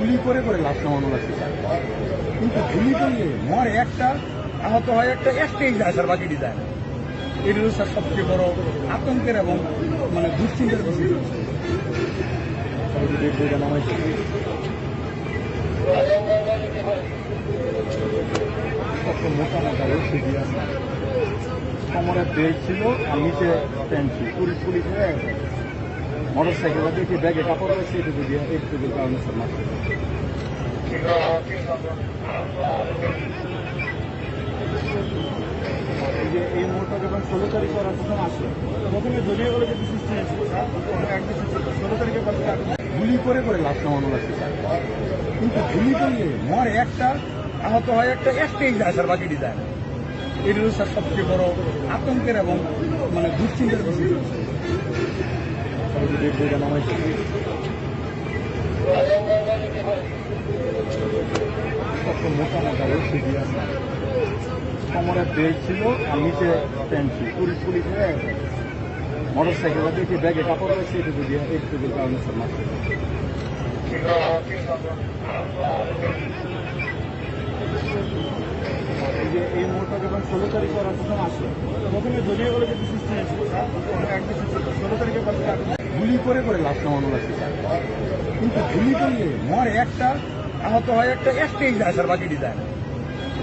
গুলি করে করে লাশ নামানো লাগছে কিন্তু গুলি করলে মরে একটা, আহত হয় একটা, একটাই যায়, স্যার, বাকিটি যায় এটা হলো সবচেয়ে বড় আতঙ্কের এবং মানে দুশ্চিন্তার বিষয়। কত মোটা মোটা ছিল, আর নিচে প্যান্ট ছিল। পুলিশ পুলিশ হয়ে গেছে। মোটর সাইকেলটা দেখে ব্যাগে কাপড় রয়েছে এটুকু দিয়ে একটুকু কারণে স্যার এই এই মোড়টা যখন ষোলো তারিখ ওরা আসে, প্রথমে দলীয় কলেজে সৃষ্টি হয়েছিল ষোলো তারিখে পর থেকে গুলি করে করে লাশ নামানো লাগছে কিন্তু গুলি করলে মরে একটা, আহত হয় একটা, একটাই যায়, স্যার, বাকিটি যায় এটি স্যার সবচেয়ে বড় আতঙ্কের এবং মানে দুশ্চিন্তার বিষয়। বডিটা নামাইছে। কত মোটা মোটা দিয়ে আছে। কোমরে বেল্ট ছিল আর নিচে প্যান্ট পুলিশ পুলিশ হয়ে গেছে মোটর সাইকেলটা দেখে ব্যাগে কাপড় রয়েছে এটুকু দিয়ে একটুকু কারণে স্যার মারছে এই মোড়টা যখন ষোলো তারিখ ওরা প্রথম আসে প্রথমে দলীয় কলেজে সৃষ্টি হয়েছিল স্যার একদিন ষোলো তারিখে পর থেকে গুলি করে করে লাশ নামানো লাগছে কিন্তু গুলি করলে মরে একটা, আহত হয় একটা, একটাই যায় স্যার, বাকিটি যায়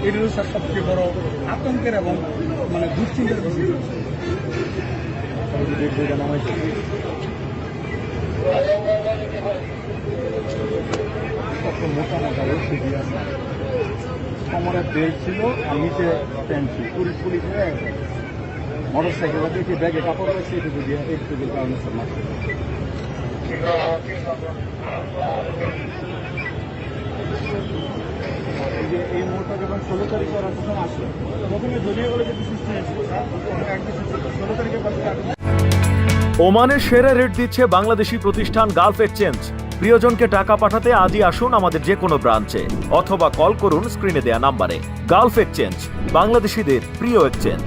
এটা হলো স্যার সবচেয়ে বড় আতঙ্কের এবং মানে দুশ্চিন্তার বিষয়। যে। মোটা মোটা ছিল আর নিচে প্যান্ট ছিল। পুলিশ পুলিশ হয়ে মোটর সাইকেলটা দেখে ব্যাগে কাপড় রয়েছে এটুকু দিয়ে একটুকু কারণে এই মোড়টা যখন ষোলো তারিখ ওরা প্রথম প্রথমে দলীয় কলেজে সৃষ্টি হয়েছিল ষোলো তারিখে পর ওমানের সেরা রেট দিচ্ছে বাংলাদেশি প্রতিষ্ঠান গালফ এক্সচেঞ্জ। প্রিয়জনকে টাকা পাঠাতে আজই আসুন আমাদের যে কোনো ব্রাঞ্চে, অথবা কল করুন স্ক্রিনে দেয়া নাম্বারে। গালফ এক্সচেঞ্জ, বাংলাদেশিদের প্রিয় এক্সচেঞ্জ।